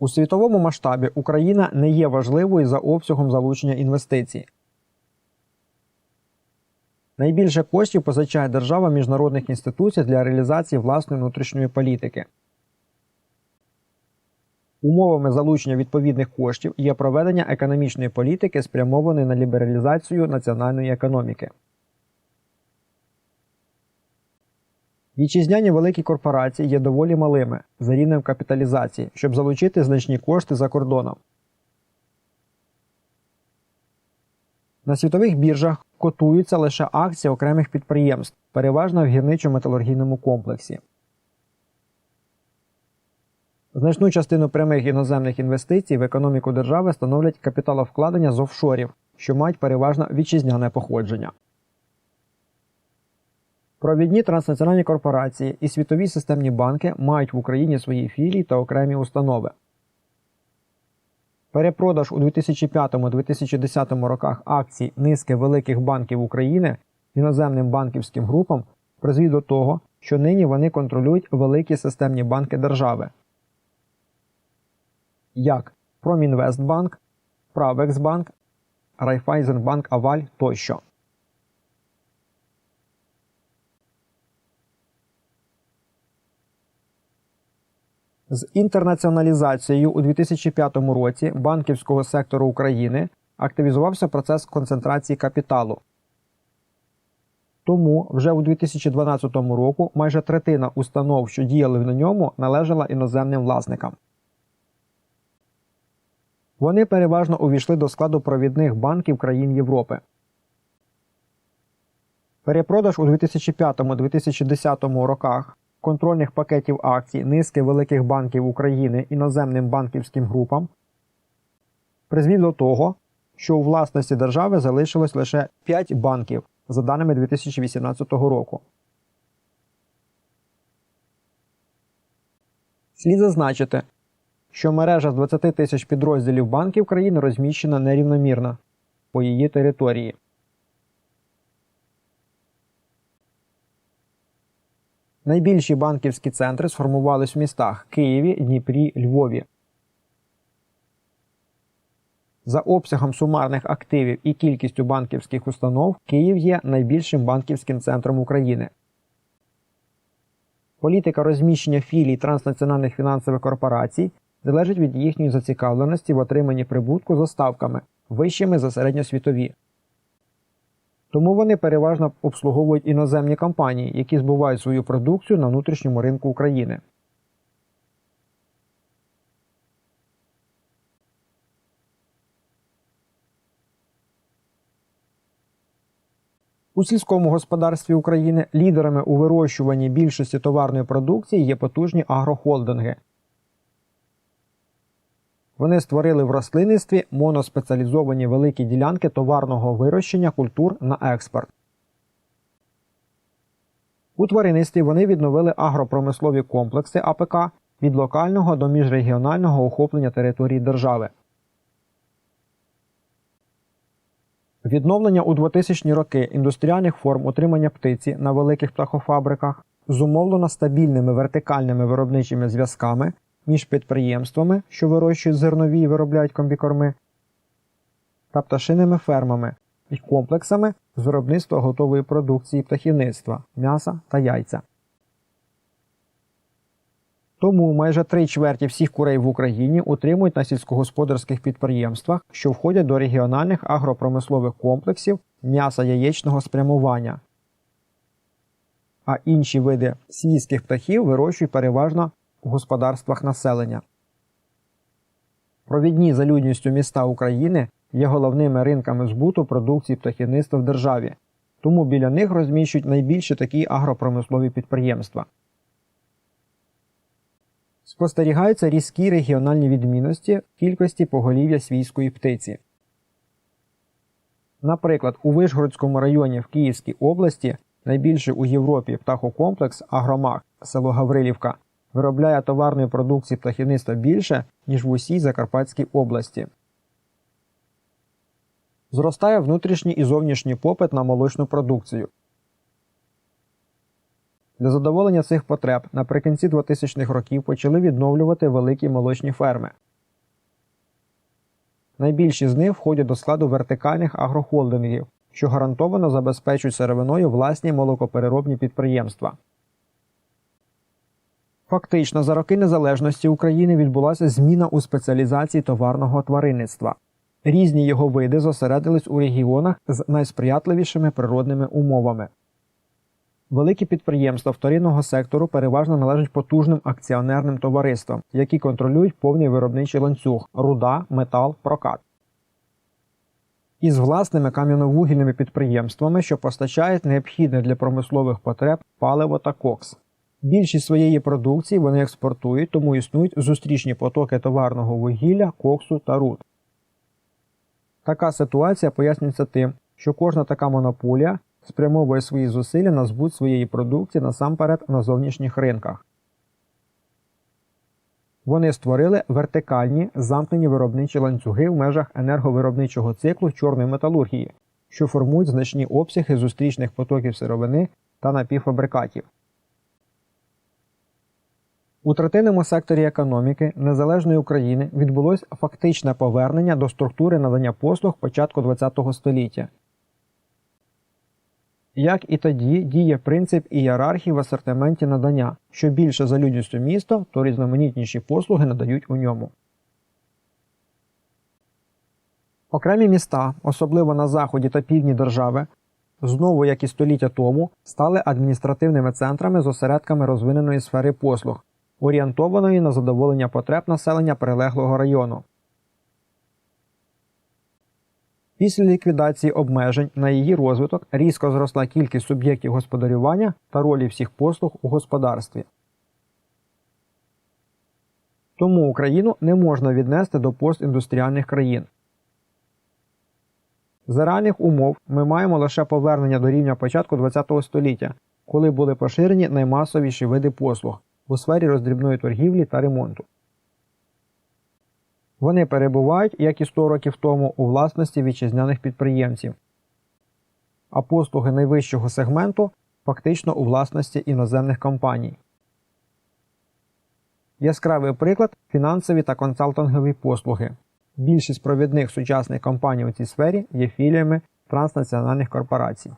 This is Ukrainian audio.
У світовому масштабі Україна не є важливою за обсягом залучення інвестицій. Найбільше коштів позичає держава міжнародних інституцій для реалізації власної внутрішньої політики. Умовами залучення відповідних коштів є проведення економічної політики, спрямованої на лібералізацію національної економіки. Вітчизняні великі корпорації є доволі малими за рівнем капіталізації, щоб залучити значні кошти за кордоном. На світових біржах котуються лише акції окремих підприємств, переважно в гірничо-металургійному комплексі. Значну частину прямих іноземних інвестицій в економіку держави становлять капіталовкладення з офшорів, що мають переважно вітчизняне походження. Провідні транснаціональні корпорації і світові системні банки мають в Україні свої філії та окремі установи. Перепродаж у 2005-2010 роках акцій низки великих банків України іноземним банківським групам призвів до того, що нині вони контролюють великі системні банки держави, як Промінвестбанк, Правексбанк, Райфайзенбанк Аваль тощо. З інтернаціоналізацією у 2005 році банківського сектору України активізувався процес концентрації капіталу. Тому вже у 2012 року майже третина установ, що діяли на ньому, належала іноземним власникам. Вони переважно увійшли до складу провідних банків країн Європи. Перепродаж у 2005-2010 роках контрольних пакетів акцій низки великих банків України іноземним банківським групам призвів до того, що у власності держави залишилось лише 5 банків за даними 2018 року. Слід зазначити, що мережа з 20 тисяч підрозділів банків країни розміщена нерівномірно по її території. Найбільші банківські центри сформувались в містах Києві, Дніпрі, Львові. За обсягом сумарних активів і кількістю банківських установ Київ є найбільшим банківським центром України. Політика розміщення філій транснаціональних фінансових корпорацій залежить від їхньої зацікавленості в отриманні прибутку за ставками вищими за середньосвітові. Тому вони переважно обслуговують іноземні компанії, які збувають свою продукцію на внутрішньому ринку України. У сільському господарстві України лідерами у вирощуванні більшості товарної продукції є потужні агрохолдинги. Вони створили в рослинництві моноспеціалізовані великі ділянки товарного вирощення культур на експорт. У тваринництві вони відновили агропромислові комплекси АПК від локального до міжрегіонального охоплення території держави. Відновлення у 2000-ні роки індустріальних форм утримання птиці на великих птахофабриках зумовлено стабільними вертикальними виробничими зв'язками між підприємствами, що вирощують зернові і виробляють комбікорми, та пташиними фермами і комплексами з виробництва готової продукції птахівництва, м'яса та яйця. Тому майже три чверті всіх курей в Україні утримують на сільськогосподарських підприємствах, що входять до регіональних агропромислових комплексів м'яса яєчного спрямування. А інші види свійських птахів вирощують переважно в господарствах населення. Провідні за людністю міста України є головними ринками збуту продукції птахівництва в державі, тому біля них розміщують найбільші такі агропромислові підприємства. Спостерігаються різкі регіональні відмінності в кількості поголів'я свійської птиці. Наприклад, у Вишгородському районі в Київській області найбільший у Європі птахокомплекс Агромах село Гаврилівка виробляє товарної продукції птахівництва більше, ніж в усій Закарпатській області. Зростає внутрішній і зовнішній попит на молочну продукцію. Для задоволення цих потреб наприкінці 2000-х років почали відновлювати великі молочні ферми. Найбільші з них входять до складу вертикальних агрохолдингів, що гарантовано забезпечують сировиною власні молокопереробні підприємства. Фактично, за роки незалежності України відбулася зміна у спеціалізації товарного тваринництва. Різні його види зосередились у регіонах з найсприятливішими природними умовами. Великі підприємства вторинного сектору переважно належать потужним акціонерним товариствам, які контролюють повний виробничий ланцюг руда, метал, прокат. Із власними кам'яновугільними підприємствами, що постачають необхідне для промислових потреб паливо та кокс. Більшість своєї продукції вони експортують, тому існують зустрічні потоки товарного вугілля, коксу та руд. Така ситуація пояснюється тим, що кожна така монополія спрямовує свої зусилля на збут своєї продукції насамперед на зовнішніх ринках. Вони створили вертикальні замкнені виробничі ланцюги в межах енерговиробничого циклу чорної металургії, що формують значні обсяги зустрічних потоків сировини та напівфабрикатів. У третинному секторі економіки незалежної України відбулось фактичне повернення до структури надання послуг початку ХХ століття. Як і тоді діє принцип ієрархії в асортименті надання, що більше за людністю міста, то різноманітніші послуги надають у ньому. Окремі міста, особливо на заході та півдні держави, знову як і століття тому, стали адміністративними центрами з осередками розвиненої сфери послуг, орієнтованої на задоволення потреб населення прилеглого району. Після ліквідації обмежень на її розвиток різко зросла кількість суб'єктів господарювання та ролі всіх послуг у господарстві. Тому Україну не можна віднести до постіндустріальних країн. За реальних умов ми маємо лише повернення до рівня початку ХХ століття, коли були поширені наймасовіші види послуг у сфері роздрібної торгівлі та ремонту. Вони перебувають, як і 100 років тому, у власності вітчизняних підприємців, а послуги найвищого сегменту фактично у власності іноземних компаній. Яскравий приклад фінансові та консалтингові послуги. Більшість провідних сучасних компаній у цій сфері є філіями транснаціональних корпорацій.